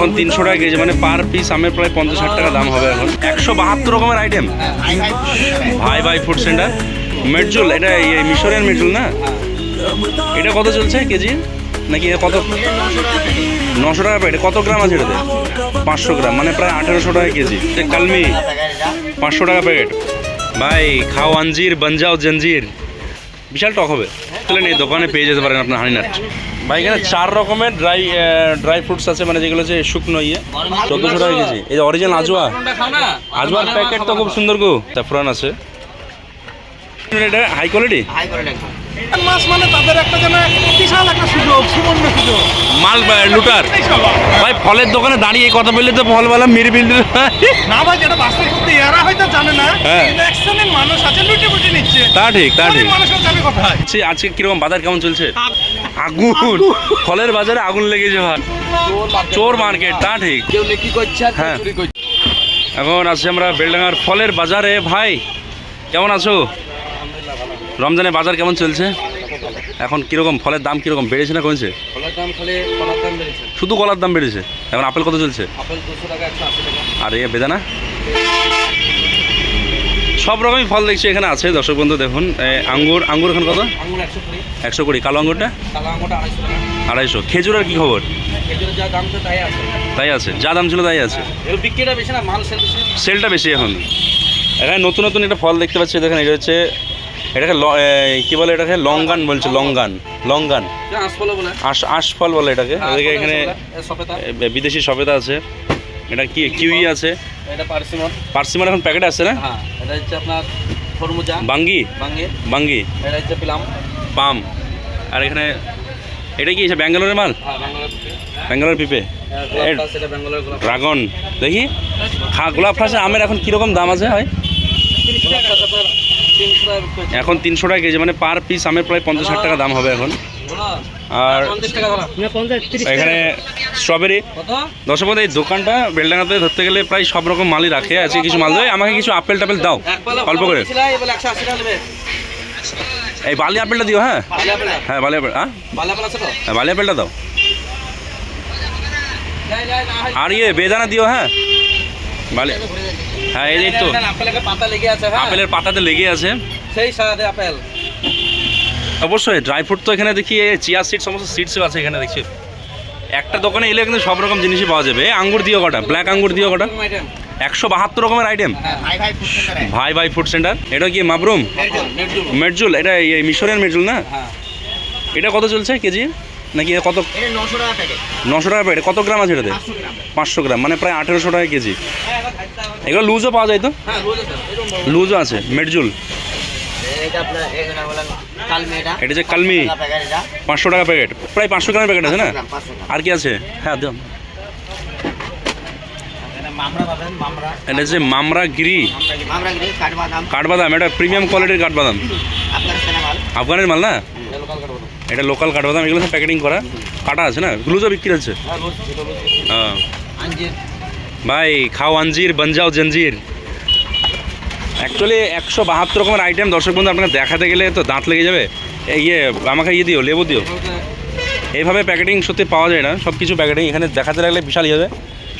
এখন তিনশো টাকা কেজি মানে পার পিস আমের প্রায় পঞ্চাশ ষাট টাকা দাম হবে এখন। একশো বাহাত্তর রকমের আইটেম ভাই ভাই ফুড সেন্টার মেটজুল, এটা মিশরিয়ান মেটজুল না? এটা কত চলছে কেজি? নাকি কত? নশো টাকা প্যাকেট কত গ্রাম আছে এটাতে? পাঁচশো গ্রাম মানে প্রায় আঠেরোশো টাকা কেজি। কালমি, পাঁচশো টাকা প্যাকেট। ভাই, খাও আঞ্জির, বনজাও জঞ্জির। বিশাল টক হবে। তাহলে এই দোকানে পেয়ে যেতে পারেন আপনার হানিনাট ভাই এখানে চার রকমের ড্রাই ড্রাই ফ্রুটস আছে মানে যেগুলো হচ্ছে শুকনো ইয়ে। চোদ্দোশো টাকা কেজি। এই যে অরিজিনাল আজওয়া আজওয়ার প্যাকেট তো খুব সুন্দর গো। স্যাফরান আছে। এটা হাই কোয়ালিটি মাছ মানে তাদের একটা যেন বিশাল একটা সুযোগ সুবর্ণ সুযোগ। মাল বা- লুটার। ভাই ফলের দোকানে দাঁড়িয়ে কথা বললে তো ফলওয়ালা মেরে বিল না ভাই যেটা বাস্তব সত্যি এরা হয়তো জানে না হ্যাঁ। কিন্তু মানুষ আছে লুটে নিচ্ছে। তা ঠিক তা ঠিক। মানুষের কোথায় আচ্ছা, আজকে কীরকম বাজার কেমন চলছে? আগুন। ফলের বাজারে আগুন লেগেছে ভাই। চোর মার্কেট তা ঠিক। কেউ নেকি করছে হ্যাঁ। এখন আছি আমরা বেলডাঙ্গার ফলের বাজারে। ভাই কেমন আছো? রমজানের বাজার কেমন চলছে? এখন কীরকম ফলের দাম কীরকম বেড়েছে না কমছে? ফলের দাম খালি কলার দাম বেড়েছে। শুধু কলার দাম বেড়েছে? এখন আপেল কত চলছে? আপেল দুশো টাকা একশো আশি টাকা। আর এ বেদানা? সব রকমই ফল দেখছি এখানে আছে দর্শক বন্ধু দেখুন। আঙ্গুর আঙ্গুর এখন কত? একশো কুড়ি। একশো কুড়ি। কালো আঙ্গুরটা? কালো আড়াইশো টাকা। আড়াইশো। খেজুরের কি খবর? খেজুরের যা দাম তাই আছে। তাই আছে। যা দাম ছিল তাই আছে। বিক্রিটা বেশি না মাল সেলটা বেশি এখন। এখানে নতুন নতুন একটা ফল দেখতে পাচ্ছি। দেখেন এটা হচ্ছে এটাকে কি বলে এটাকে? লঙ্গান বলছে লঙ্গান লঙ্গান আশফল বলে। এটাকে। এদিকে এখানে বিদেশি সবেদা আছে। এটা কি কিউই আছে। পার্সিমন। এখন প্যাকেট আছে না? হ্যাঁ বাঙ্গি? বাঙ্গে। পাম। আর এখানে এটা কি ব্যাঙ্গালোরের মাল? হ্যাঁ ব্যাঙ্গালোর পিপে। ড্রাগন। দেখি। খা গোলাপ ফ্লাসে আমের এখন কীরকম দাম আছে হয় এখন তিনশো টাকা কেজি মানে পার পিস আমের প্রায় পঞ্চাশ ষাট টাকা দাম হবে এখন। আর এখানে স্ট্রবেরি কত? দর্শক এই দোকানটা বেলডাঙ্গাতে ধরতে গেলে প্রায় সব রকম মালই রাখে। আছে কিছু মাল দেয় আমাকে কিছু আপেল টাপেল দাও অল্প করে। এই বালি আপেলটা দিও হ্যাঁ? হ্যাঁ বালি আপেল হ্যাঁ? বালা হ্যাঁ, আপেলটা দাও। আর ইয়ে বেদানা দিও হ্যাঁ? বালি হ্যাঁ এই তো। আপেলের পাতা লেগে আছে হ্যাঁ। আপেলের পাতাতে লেগে আছে। সেই সাদা আপেল। অবশ্যই ড্রাই ফ্রুট তো এখানে দেখি চিয়া সিড সমস্ত সিডসও আছে এখানে দেখছি। একটা দোকানে এলে কিন্তু সব রকম জিনিসই পাওয়া যাবে। এই আঙ্গুর দিও কটা? ব্ল্যাক আঙ্গুর দিও কটা? একশো বাহাত্তর রকমের আইটেম ভাই ভাই ফুড সেন্টারে ভাই ভাই ফুড সেন্টার এটা কি মাবরুম? মেটজুল এটা এই মিশরিয়ান মেটজুল না? হ্যাঁ। এটা কত চলছে কেজি? নাকি কত নশো টাকা প্যাকেট কত গ্রাম আছে এটাতে? পাঁচশো গ্রাম। মানে প্রায় আঠেরোশো টাকা কেজি। এগুলো লুজও পাওয়া যায় তো? হ্যাঁ। লুজও আছে মেটজুল এটা যে কালমি পাঁচশো টাকা প্যাকেট প্রায় পাঁচশো গ্রামের প্যাকেট আছে না? আর কি আছে? হ্যাঁ এটা পাবেন মামরা। গিরি। কাঠবাদাম। এটা প্রিমিয়াম কোয়ালিটির কাঠবাদাম। আফগানের মাল না? এটা লোকাল লোকাল কাঠবাদাম এগুলো সব প্যাকেটিং করা। কাটা আছে না? গ্লুজও বিক্রি হচ্ছে হ্যাঁ। ভাই খাও আঞ্জির বনজাও জঞ্জির। অ্যাকচুয়ালি একশো বাহাত্তর রকমের আইটেম দর্শক বন্ধু আপনাকে দেখাতে গেলে তো দাঁত লেগে যাবে। এই ইয়ে আমাকে ইয়ে দিও লেবু দিও। এইভাবে প্যাকেটিং সত্যি পাওয়া যায় না। সব কিছু প্যাকেটিং এখানে দেখাতে লাগলে বিশাল ইয়ে হবে।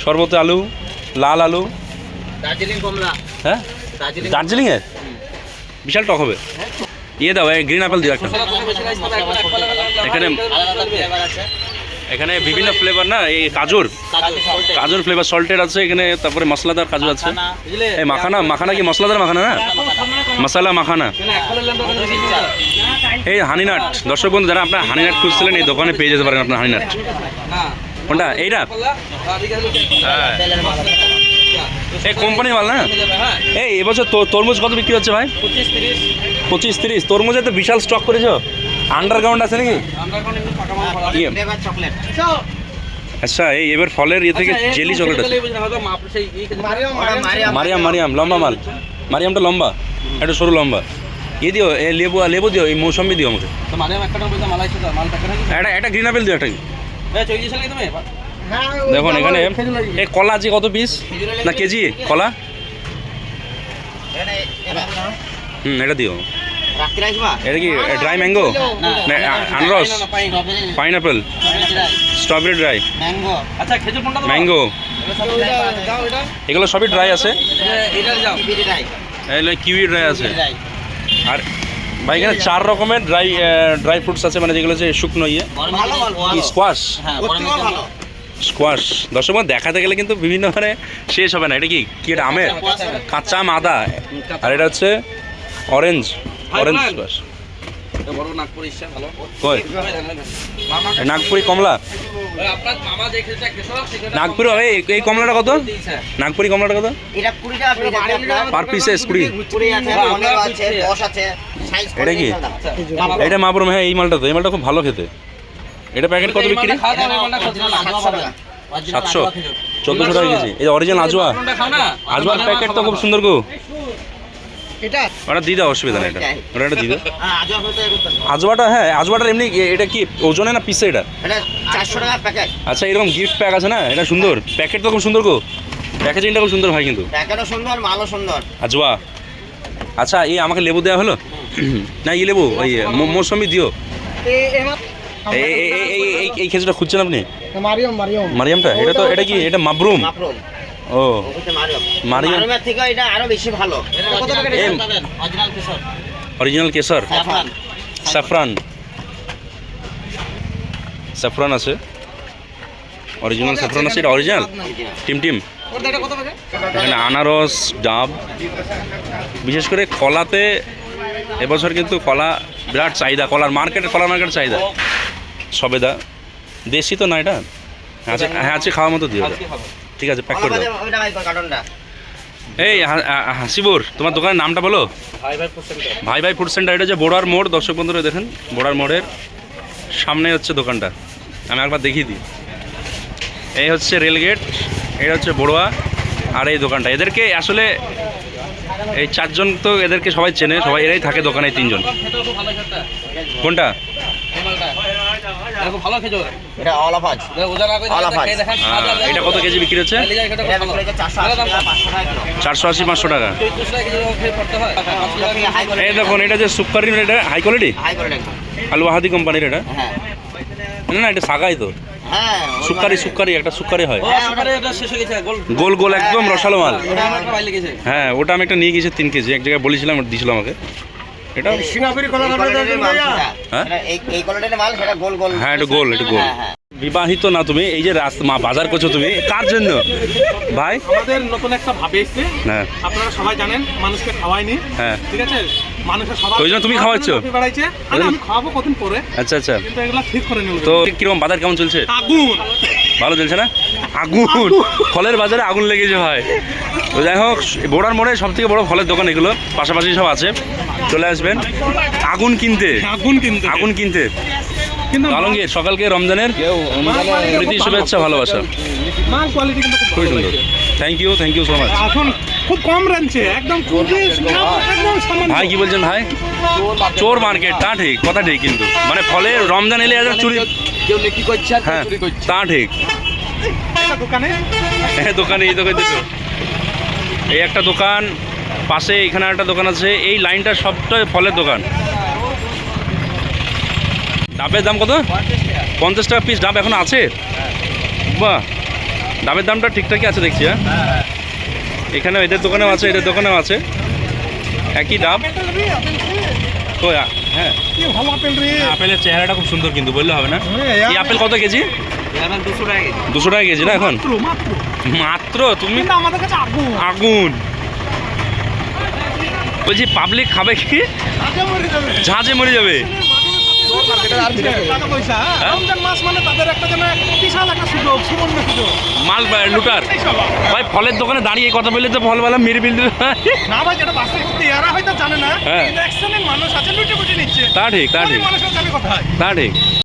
শরবতে আলু লাল আলু। দার্জিলিং কমলা। হ্যাঁ? দার্জিলিং দার্জিলিংয়ের বিশাল টক হবে। ইয়ে দাও এই গ্রিন অ্যাপেল দিও একটা। এখানে আলাদা আলাদা ফ্লেভার আছে। এখানে বিভিন্ন ফ্লেভার না এই কাজুর। কাজুর ফ্লেভার সল্টেড আছে এখানে তারপরে মশলাদার কাজু আছে। এই মাখানা মাখানা কি মশলাদার মাখানা না? মশলা মাখানা? এই হানিনাট দর্শক বন্ধু যারা আপনার হানিনাট খুঁজছিলেন এই দোকানে পেয়ে যেতে পারেন আপনার হানিনাট। কোনটা? এইটা? হ্যাঁ। এই কোম্পানির মাল না? হ্যাঁ। এই এবছর তরমুজ কত বিক্রি হচ্ছে ভাই? পঁচিশ, তিরিশ। পঁচিশ তিরিশ তরমুজে তো বিশাল স্টক করেছ? আন্ডারগ্রাউন্ড আছে নাকি। ইয়ে। আচ্ছা এই এবার ফলের ইয়ে থেকে আচ্ছা, জেলি তুমি চকলেট আছে। মারিয়াম মারিয়াম লম্বা মাল। মারিয়ামটা লম্বা একটু সরু লম্বা। ইয়ে দিও এ লেবু লেবু দিও এই মৌসম্বি দিও আমাকে। একটা? একটা গ্রিন আপেল দিও একটা। তুমি? দেখুন এখানে এই কলা আছে কত পিস না কেজি কলা? হুম এটা দিও। এটা কি ড্রাই ম্যাঙ্গো? না আনারস? Pineapple strawberry dry mango. আচ্ছা এগুলো সবই ড্রাই আছে? কিউই ড্রাই আছে। আর ভাই এখানে চার রকমের ড্রাই ড্রাই ফ্রুটস আছে মানে যেগুলো হচ্ছে শুকনো ইয়ে। স্কোয়াশ হ্যাঁ। স্কোয়াশ দর্শক দেখাতে গেলে কিন্তু বিভিন্ন মানে শেষ হবে না। এটা কি কি এটা আমের? কাঁচা আম আদা আর এটা হচ্ছে অরেঞ্জ অরেঞ্জ বড় নাগপুর ইচ্ছা ভালো কই নাগপুরি কমলা নাগপুরি এই এই কমলাটা কত। নাগপুরি কমলাটা কত পার পিসেস কুড়ি এটা কি? আচ্ছা, এটা মাপুরম হ্যাঁ এই মালটা তো এই মালটা খুব ভালো খেতে এটা প্যাকেট কত বিক্রি সাতশো চোদ্দশো টাকা কেজি এই অরিজিনাল আজওয়া? আজওয়ার প্যাকেট তো খুব সুন্দর গো এটা? ওটা দিয়ে দাও অসুবিধা নেই এটা। ওটা একটা দিয়ে দাও। হ্যাঁ আজওয়াটা হ্যাঁ আজওয়াটার এমনি এটা কি ওজনে না পিসে এটা? এটা চারশো টাকা প্যাকেট আচ্ছা এরকম গিফট প্যাক আছে না? এটা সুন্দর। প্যাকেট তো খুব সুন্দর গো। প্যাকেজিংটা খুব সুন্দর হয় কিন্তু। প্যাকেটও সুন্দর মালও সুন্দর। আজওয়া। আচ্ছা এই আমাকে লেবু দেওয়া হলো? না এই লেবু ওই মৌসুমি দিও। এই এই- এই- এই- এই এই খেজুরটা খুঁজছেন আপনি? মারিয়ম মারিয়ম। মারিয়ামটা? এটা তো এটা কি? এটা মাবরুম। ও। মারিয়ম। থেকে এটা আরও বেশি ভালো। অরিজিনাল কেশর। সাফরান স্যাফরান স্যাফরান আছে। অরিজিনাল স্যাফরান আছে এটা অরিজিনাল টিম টিম এখানে আনারস ডাব। বিশেষ করে কলাতে এবছর কিন্তু কলা বিরাট চাহিদা। কলার মার্কেটে কলা মার্কেট চাহিদা। সবেদা। দেশি তো না এটা? আছে হ্যাঁ আছে খাওয়ার মতো খাব। ঠিক আছে প্যাক করে দাও। এই হাসিবুর তোমার দোকানের নামটা বলো। ভাই ভাই percent ভাই ভাই ফুড সেন্টার এটা যে বোড়ার মোড় দর্শক বন্ধুরা দেখেন বোড়ার মোড়ের সামনে হচ্ছে দোকানটা। আমি একবার দেখিয়ে দিই। এই হচ্ছে রেলগেট এটা হচ্ছে বড়ুয়া আর এই দোকানটা। এদেরকে আসলে এই চারজন তো এদেরকে সবাই চেনে সবাই এরাই থাকে দোকানে এই তিনজন। কোনটা? এই এটা ভালো খেজুর। কত কেজি বিক্রি হচ্ছে? চারশো আশি। পাঁচশো টাকা হয়। এই দেখুন এটা যে সুপারির এটা হাই কোয়ালিটি হাই কোয়ালিটি কোম্পানির এটা? হ্যাঁ। না না এটা সাগাই তো। হ্যাঁ সুকারি সুকারি একটা সুকারি হয়। ও, সুপারি এটা শেষ হয়ে গেছে, গোল। গোল একদম রসালো মাল। হ্যাঁ ওটা আমি একটা নিয়ে গেছি তিন কেজি। এক জায়গায় বলেছিলাম ওটা দিয়েছিল আমাকে। এটা সিঙ্গাপুরি কলা এই খাবে মাল সেটা। হ্যাঁ? সেটা গোল গোল। হ্যাঁ একটু গোল গোল। হ্যাঁ, হ্যাঁ। বিবাহিত না তুমি এই যে রাস্তা মা বাজার করছ তুমি কার জন্য? ভাই? আমাদের নতুন একটা ভাবে এসছে। হ্যাঁ। আপনারা সবাই জানেন মানুষকে খাওয়ায়নি। হ্যাঁ। ঠিক আছে? মানুষের সবার ওই জন্য তুমি খাওয়াচ্ছ? বেড়াইছে। আরে আমি খাওয়াবো কতদিন পরে? আচ্ছা আচ্ছা। কিন্তু এগুলো ঠিক করে নিল তো কীরকম বাজার কেমন চলছে? আগুন! ভালো চলছে না? আগুন! ফলের বাজারে আগুন লেগেছে ভাই। তো যাই হোক বোড়ার মোড়ে সব থেকে বড় ফলের দোকান এগুলো। পাশাপাশি সব আছে। চলে আসবেন। আগুন কিনতে। আগুন কিন্তু। আগুন কিনতে। কিন্তু আলমগীর সকালকে রমজানের প্রীতি শুভেচ্ছা ভালোবাসা। মাল কোয়ালিটি কিন্তু খুব সুন্দর। Thank you thank you so much এখন খুব কম একদম খুবই একদম সামান্য ভাই কি বলছেন ভাই? চোর মার্কেট তা ঠিক কথা ঠিক কিন্তু। মানে ফলে রমজান এলে একটা চুরি কেউ নেকি করছে আর হ্যাঁ চুরি করছে। তা ঠিক। একটা দোকানে? হ্যাঁ দোকানে এই দোকান এই একটা দোকান পাশে এখানে একটা দোকান আছে এই লাইনটা সবটাই ফলের দোকান। ডাবের দাম কত? পঞ্চাশ টাকা পিস ডাব এখন আছে? বাহ ডাবের দামটা ঠিকঠাকই আছে দেখছি হ্যাঁ? এখানে এদের দোকানেও আছে এদের দোকানেও আছে। একই ডাব? তো হ্যাঁ। আপেলের চেহারাটা খুব সুন্দর কিন্তু বললে হবে না? এই আপেল কত কেজি? দুশো টাকা কেজি। দুশো টাকা কেজি না এখন? মাত্র তুমি আমাদের কাছে আগুন। আগুন। বলছি পাবলিক খাবে কি? আগে মরে যাবে। ঝাঁঝে মরে যাবে। টাকা পয়সা হ্যাঁ? মানে মাল লুটার। ভাই ফলের দোকানে দাঁড়িয়ে কথা বললে তো ফলবেলা মেরে বিল না ভাই যেটা সত্যি এরা হয়তো জানে না হ্যাঁ। কিন্তু মানুষ আছে লুটে নিচ্ছে। ঠিক ঠিক। তা ঠিক।